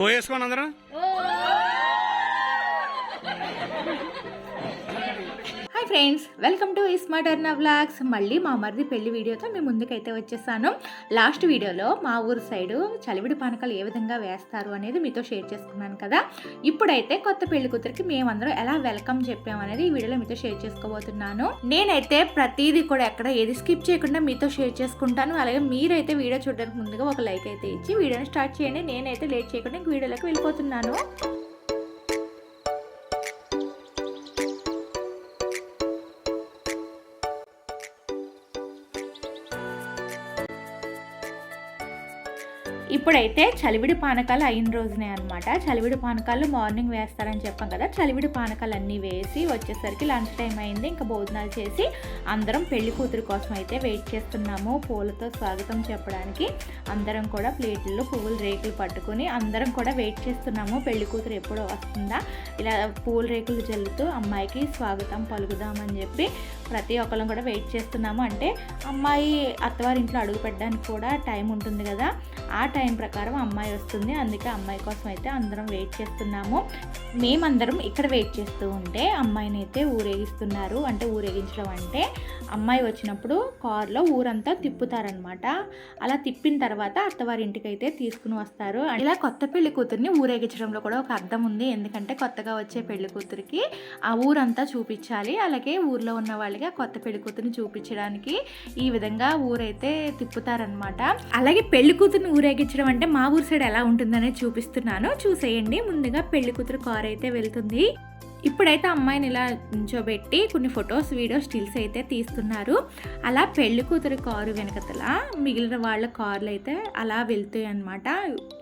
ఓ వేసుకోండి అందరం. Friends welcome to smart Arna vlogs. మళ్ళీ మా మరిది పెళ్ళి వీడియోతో మేము ముందుకైతే వచ్చేసాను. లాస్ట్ వీడియోలో మా ఊరు సైడు చలివిడి పానకాలు ఏ విధంగా వేస్తారు అనేది మీతో షేర్ చేసుకున్నాను కదా. ఇప్పుడైతే కొత్త పెళ్ళి కూతురికి మేమందరం ఎలా వెల్కమ్ చెప్పామనేది ఈ వీడియోలో మీతో షేర్ చేసుకోబోతున్నాను. నేనైతే ప్రతిదీ కూడా ఎక్కడ ఏది స్కిప్ చేయకుండా మీతో షేర్ చేసుకుంటాను. అలాగే మీరైతే వీడియో చూడడానికి ముందుగా ఒక లైక్ అయితే ఇచ్చి వీడియోని స్టార్ట్ చేయండి. నేనైతే లేట్ చేయకుండా ఇంక వీడియోలోకి వెళ్ళిపోతున్నాను. ఇప్పుడైతే చలివిడి పానకాలు అయిన రోజునే అనమాట చలివిడి పానకాలు మార్నింగ్ వేస్తారని చెప్పాం కదా చలివిడి పానకాలు అన్నీ వేసి వచ్చేసరికి లంచ్ టైం అయింది. ఇంకా భోజనాలు చేసి అందరం పెళ్ళి కూతురు కోసం అయితే వెయిట్ చేస్తున్నాము. పూలతో స్వాగతం చెప్పడానికి అందరం కూడా ప్లేట్లలో పువ్వులు రేకులు పట్టుకొని అందరం కూడా వెయిట్ చేస్తున్నాము. పెళ్ళి కూతురు ఎప్పుడో వస్తుందా? ఇలా పూల రేకులు జల్లుతూ అమ్మాయికి స్వాగతం పలుకుదామని చెప్పి ప్రతి ఒక్కళ్ళం కూడా వెయిట్ చేస్తున్నాము. అంటే అమ్మాయి అత్తవారింట్లో అడుగు పెట్టడానికి కూడా టైం ఉంటుంది కదా. ఆ టైం ప్రకారం అమ్మాయి వస్తుంది. అందుకే అమ్మాయి కోసం అయితే అందరం వెయిట్ చేస్తున్నాము. మేమందరం ఇక్కడ వెయిట్ చేస్తూ ఉంటే అమ్మాయిని అయితే ఊరేగిస్తున్నారు. అంటే ఊరేగించడం అంటే అమ్మాయి వచ్చినప్పుడు కారులో ఊరంతా తిప్పుతారనమాట. అలా తిప్పిన తర్వాత అత్తవారి ఇంటికి అయితే తీసుకుని వస్తారు. ఇలా కొత్త పెళ్ళి కూతుర్ని ఊరేగించడంలో కూడా ఒక అర్థం ఉంది. ఎందుకంటే కొత్తగా వచ్చే పెళ్ళి కూతురికి ఆ ఊరంతా చూపించాలి. అలాగే ఊర్లో ఉన్న వాళ్ళకి కొత్త పెళ్ళికూతురుని చూపించడానికి ఈ విధంగా ఊరైతే తిప్పుతారనమాట అలాగే పెళ్ళికూతురుని ఊరేగించడం అంటే మా ఊరు సైడ్ ఎలా ఉంటుందనే చూపిస్తున్నాను. చూసేయండి ముందుగా పెళ్ళి కూతురు అయితే వెళ్తుంది. ఇప్పుడైతే అమ్మాయిని ఇలా ఉంచోబెట్టి కొన్ని ఫొటోస్ వీడియోస్ స్టిల్స్ అయితే తీస్తున్నారు. అలా పెళ్ళి కూతురు కారు వెనకతల మిగిలిన వాళ్ళ కార్లు అయితే అలా వెళ్తాయి అనమాట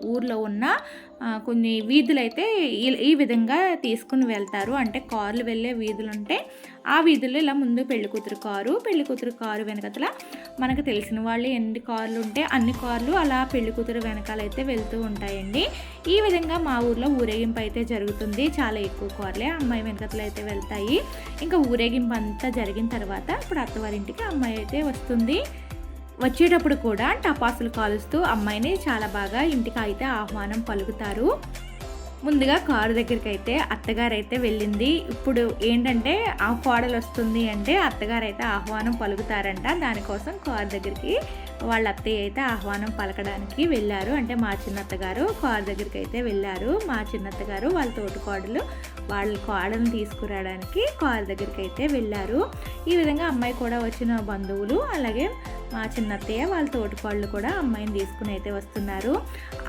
ఊర్లో ఉన్న కొన్ని వీధులు అయితే ఈ- ఈ విధంగా తీసుకుని వెళ్తారు. అంటే కార్లు వెళ్ళే వీధులు ఉంటే ఆ వీధుల్లో ఇలా ముందు పెళ్ళి కూతురు కారు పెళ్ళి కూతురు కారు వెనకతల మనకు తెలిసిన వాళ్ళు ఎన్ని కార్లు ఉంటే అన్ని కార్లు అలా పెళ్ళి కూతురు వెనకాలైతే వెళ్తూ ఉంటాయండి. ఈ విధంగా మా ఊర్లో ఊరేగింపు అయితే జరుగుతుంది. చాలా ఎక్కువ కార్లే అమ్మాయి వెనకతలు అయితే వెళ్తాయి. ఇంకా ఊరేగింపు అంతా జరిగిన తర్వాత ఇప్పుడు అత్తవారింటికి అమ్మాయి అయితే వస్తుంది. వచ్చేటప్పుడు కూడా టపాసులు కాలుస్తూ అమ్మాయిని చాలా బాగా ఇంటికి అయితే ఆహ్వానం పలుకుతారు. ముందుగా కారు దగ్గరికి అయితే అత్తగారు అయితే వెళ్ళింది. ఇప్పుడు ఏంటంటే ఆ కోడలు వస్తుంది అంటే అత్తగారు అయితే ఆహ్వానం పలుకుతారంట. దానికోసం కారు దగ్గరికి వాళ్ళ అత్తయ్య అయితే ఆహ్వానం పలకడానికి వెళ్ళారు. అంటే మా చిన్నత్తగారు కారు దగ్గరికి అయితే వెళ్ళారు. మా చిన్నత్తగారు వాళ్ళ తోటి కోడలు వాళ్ళ కోడలను తీసుకురావడానికి కారు దగ్గరికి అయితే వెళ్ళారు. ఈ విధంగా అమ్మాయి కూడా వచ్చిన బంధువులు అలాగే మా చిన్నత్తయ్య వాళ్ళ తోటికోళ్ళు కూడా అమ్మాయిని తీసుకుని అయితే వస్తున్నారు.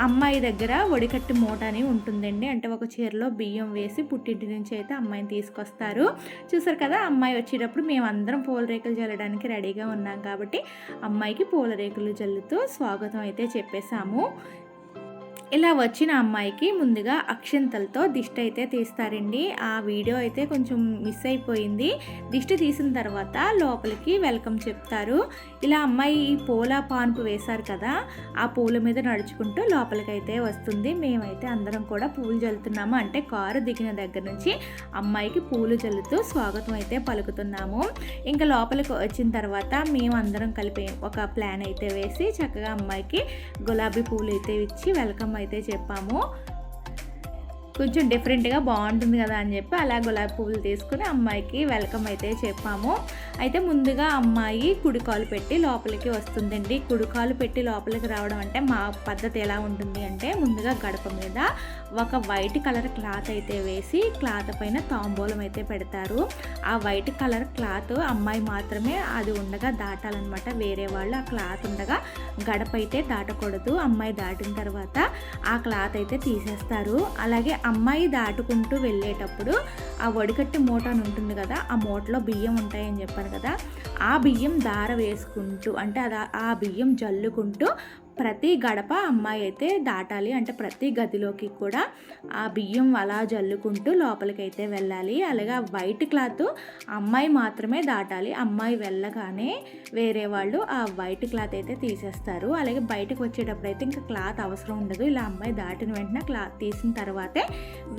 అమ్మాయి దగ్గర ఒడికట్టి మూట అని ఉంటుందండి. అంటే ఒక చీరలో బియ్యం వేసి పుట్టింటి నుంచి అయితే అమ్మాయిని తీసుకొస్తారు. చూసారు కదా అమ్మాయి వచ్చేటప్పుడు మేము అందరం పూల రేకులు చల్లడానికి రెడీగా ఉన్నాం కాబట్టి అమ్మాయికి పూల రేకులు జల్లుతూ స్వాగతం అయితే చెప్పేశాము. ఇలా వచ్చిన అమ్మాయికి ముందుగా అక్షంతలతో దిష్టి అయితే తీస్తారండి. ఆ వీడియో అయితే కొంచెం మిస్ అయిపోయింది. దిష్టి తీసిన తర్వాత లోపలికి వెల్కమ్ చెప్తారు. ఇలా అమ్మాయి ఈ పూల పాన్పు వేశారు కదా ఆ పూల మీద నడుచుకుంటూ లోపలికి అయితే వస్తుంది. మేమైతే అందరం కూడా పూలు జల్లుతున్నాము. అంటే కారు దిగిన దగ్గర నుంచి అమ్మాయికి పూలు జల్లుతూ స్వాగతం అయితే పలుకుతున్నాము. ఇంకా లోపలికి వచ్చిన తర్వాత మేము అందరం కలిపి ఒక ప్లాన్ అయితే వేసి చక్కగా అమ్మాయికి గులాబీ పూలు అయితే ఇచ్చి వెల్కమ్ అయితే చెప్పాము. కొంచెం డిఫరెంట్గా బాగుంటుంది కదా అని చెప్పి అలా గులాబీ పువ్వులు తీసుకుని అమ్మాయికి వెల్కమ్ అయితే చెప్పాము. అయితే ముందుగా అమ్మాయి కుడికాలు పెట్టి లోపలికి వస్తుందండి. కుడికాలు పెట్టి లోపలికి రావడం అంటే మా పద్ధతి ఎలా ఉంటుంది అంటే ముందుగా గడప మీద ఒక వైట్ కలర్ క్లాత్ అయితే వేసి క్లాత్ పైన తాంబూలం అయితే పెడతారు. ఆ వైట్ కలర్ క్లాత్ అమ్మాయి మాత్రమే అది ఉండగా దాటాలన్నమాట. వేరే వాళ్ళు ఆ క్లాత్ ఉండగా గడప అయితే దాటకూడదు. అమ్మాయి దాటిన తర్వాత ఆ క్లాత్ అయితే తీసేస్తారు. అలాగే అమ్మాయి దాటుకుంటూ వెళ్ళేటప్పుడు ఆ వడికట్టి మూట అని ఉంటుంది కదా ఆ మూటలో బియ్యం ఉంటాయని చెప్పాను కదా ఆ బియ్యం దార వేసుకుంటూ అంటే అది ఆ బియ్యం జల్లుకుంటూ ప్రతి గడప అమ్మాయి అయితే దాటాలి. అంటే ప్రతి గదిలోకి కూడా ఆ బియ్యం అలా జల్లుకుంటూ లోపలికి అయితే వెళ్ళాలి. అలాగే ఆ వైట్ క్లాత్ అమ్మాయి మాత్రమే దాటాలి. అమ్మాయి వెళ్ళగానే వేరే వాళ్ళు ఆ వైట్ క్లాత్ అయితే తీసేస్తారు. అలాగే బయటకు వచ్చేటప్పుడు అయితే ఇంకా క్లాత్ అవసరం ఉండదు. ఇలా అమ్మాయి దాటిన వెంటనే క్లాత్ తీసిన తర్వాతే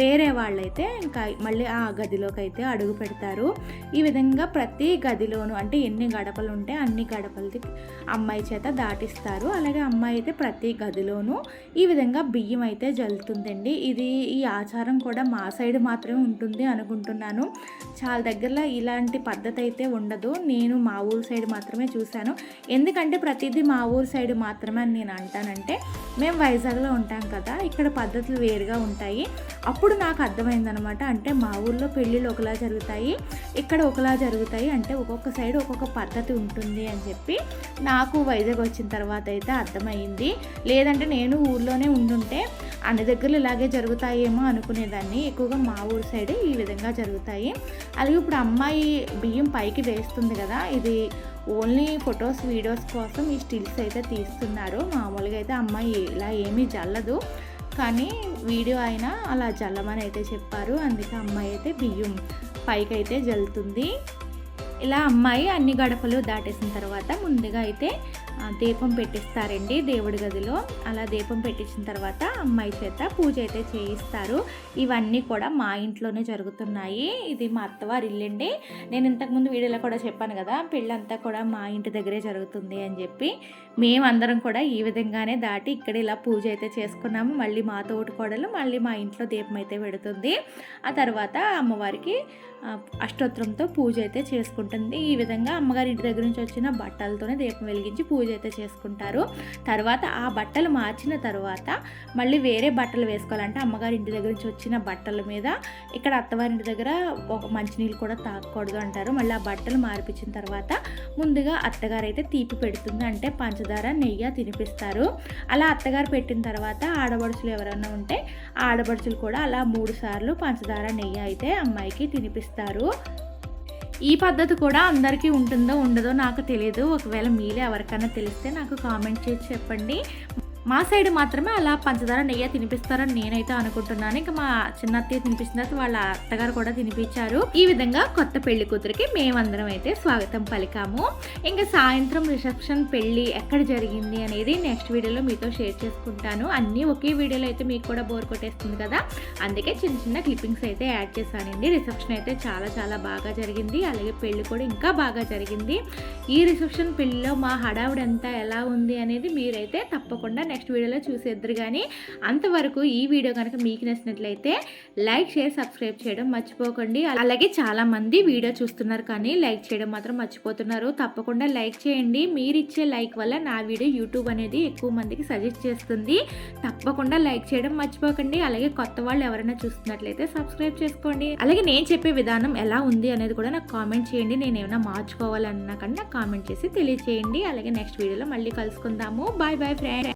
వేరే వాళ్ళైతే ఇంకా మళ్ళీ ఆ గదిలోకి అయితే అడుగు పెడతారు. ఈ విధంగా ప్రతి గదిలోనూ అంటే ఎన్ని గడపలు ఉంటే అన్ని గడపలకి అమ్మాయి చేత దాటిస్తారు. అలాగే అమ్మాయి అయితే ప్రతి గదిలోనూ ఈ విధంగా బియ్యం అయితే జల్లుతుందండి. ఇది ఈ ఆచారం కూడా మా సైడ్ మాత్రమే ఉంటుంది అనుకుంటున్నాను. చాలా దగ్గరలో ఇలాంటి పద్ధతి అయితే ఉండదు. నేను మా ఊరు సైడ్ మాత్రమే చూశాను. ఎందుకంటే ప్రతిదీ మా ఊరు సైడ్ మాత్రమే అని నేను అంటానంటే మేము వైజాగ్లో ఉంటాం కదా ఇక్కడ పద్ధతులు వేరుగా ఉంటాయి. అప్పుడు నాకు అర్థమైందనమాట. అంటే మా ఊర్లో పెళ్ళిళ్ళు ఒకలా జరుగుతాయి ఇక్కడ ఒకలా జరుగుతాయి అంటే ఒక్కొక్క సైడ్ ఒక్కొక్క పద్ధతి ఉంటుంది అని చెప్పి నాకు వైజాగ్ వచ్చిన తర్వాత అయితే అర్థమైంది లేదంటే నేను ఊర్లోనే ఉండుంటే అన్ని దగ్గరలు ఇలాగే జరుగుతాయేమో అనుకునేదాన్ని. ఎక్కువగా మా ఊరు సైడే ఈ విధంగా జరుగుతాయి. అలాగే ఇప్పుడు అమ్మాయి బియ్యం పైకి వేస్తుంది కదా ఇది ఓన్లీ ఫొటోస్ వీడియోస్ కోసం ఈ స్టిల్స్ అయితే తీస్తున్నారు. మామూలుగా అయితే అమ్మాయి ఇలా ఏమీ జల్లదు. కానీ వీడియో అయినా అలా జల్లమని అయితే చెప్పారు. అందుకే అమ్మాయి అయితే బియ్యం పైకి అయితే జల్లుతుంది. ఇలా అమ్మాయి అన్ని గడపలు దాటేసిన తర్వాత ముందుగా అయితే దీపం పెట్టిస్తారండి దేవుడి గదిలో. అలా దీపం పెట్టించిన తర్వాత అమ్మాయి చేత పూజ అయితే చేయిస్తారు. ఇవన్నీ కూడా మా ఇంట్లోనే జరుగుతున్నాయి. ఇది మా అత్తవారి ఇల్లండి. నేను ఇంతకుముందు వీడియోలో కూడా చెప్పాను కదా పెళ్ళంతా కూడా మా ఇంటి దగ్గరే జరుగుతుంది అని చెప్పి. మేమందరం కూడా ఈ విధంగానే దాటి ఇక్కడ ఇలా పూజ అయితే చేసుకున్నాము మళ్ళీ మా తోటి కోడలు మళ్ళీ మా ఇంట్లో దీపం అయితే పెడుతుంది. ఆ తర్వాత అమ్మవారికి అష్టోత్తరంతో పూజ అయితే చేసుకుంటుంది. ఈ విధంగా అమ్మగారి ఇంటి దగ్గర నుంచి వచ్చిన బట్టలతోనే దీపం వెలిగించి పూజ అయితే చేసుకుంటారు. తర్వాత ఆ బట్టలు మార్చిన తర్వాత మళ్ళీ వేరే బట్టలు వేసుకోవాలంటే అమ్మగారి ఇంటి దగ్గర నుంచి వచ్చిన బట్టల మీద ఇక్కడ అత్తవారి ఇంటి దగ్గర ఒక మంచినీళ్ళు కూడా తాగకూడదు అంటారు. మళ్ళీ ఆ బట్టలు మార్పించిన తర్వాత ముందుగా అత్తగారు అయితే తీపి పెడుతుంది. అంటే పంచదార నెయ్యి తినిపిస్తారు. అలా అత్తగారు పెట్టిన తర్వాత ఆడబడుచులు ఎవరైనా ఉంటే ఆడబడుచులు కూడా అలా మూడు సార్లు పంచదార నెయ్యి అయితే అమ్మాయికి తినిపిస్తారు. ఈ పద్ధతి కూడా అందరికీ ఉంటుందో ఉండదో నాకు తెలియదు ఒకవేళ మీరే ఎవరికైనా తెలిస్తే నాకు కామెంట్ చేసి చెప్పండి. మా సైడ్ మాత్రమే అలా పంచదార నెయ్యి తినిపిస్తారని నేనైతే అనుకుంటున్నాను. ఇంకా మా చిన్న అత్తయ్య తినిపించిన తర్వాత వాళ్ళ అత్తగారు కూడా తినిపించారు. ఈ విధంగా కొత్త పెళ్ళి కూతురికి మేమందరం అయితే స్వాగతం పలికాము. ఇంకా సాయంత్రం రిసెప్షన్ పెళ్ళి ఎక్కడ జరిగింది అనేది నెక్స్ట్ వీడియోలో మీతో షేర్ చేసుకుంటాను. అన్నీ ఒకే వీడియోలో అయితే మీకు కూడా బోర్ కొట్టేస్తుంది కదా. అందుకే చిన్న చిన్న క్లిప్పింగ్స్ అయితే యాడ్ చేశానండి. రిసెప్షన్ అయితే చాలా చాలా బాగా జరిగింది. అలాగే పెళ్ళి కూడా ఇంకా బాగా జరిగింది. ఈ రిసెప్షన్ పెళ్ళిలో మా హడావుడి ఎలా ఉంది అనేది మీరైతే తప్పకుండా నెక్స్ట్ వీడియోలో చూసేద్దరు కానీ అంతవరకు ఈ వీడియో కనుక మీకు నచ్చినట్లయితే లైక్ షేర్ సబ్స్క్రైబ్ చేయడం మర్చిపోకండి. అలాగే చాలామంది వీడియో చూస్తున్నారు కానీ లైక్ చేయడం మాత్రం మర్చిపోతున్నారు. తప్పకుండా లైక్ చేయండి. మీరు ఇచ్చే లైక్ వల్ల నా వీడియో యూట్యూబ్ అనేది ఎక్కువ మందికి సజెస్ట్ చేస్తుంది. తప్పకుండా లైక్ చేయడం మర్చిపోకండి. అలాగే కొత్త వాళ్ళు ఎవరైనా చూస్తున్నట్లయితే సబ్స్క్రైబ్ చేసుకోండి. అలాగే నేను చెప్పే విధానం ఎలా ఉంది అనేది కూడా నాకు కామెంట్ చేయండి. నేను ఏమైనా మార్చుకోవాలన్నా కానీ నాకు కామెంట్ చేసి తెలియచేయండి. అలాగే నెక్స్ట్ వీడియోలో మళ్ళీ కలుసుకుందాము. Bye boy friend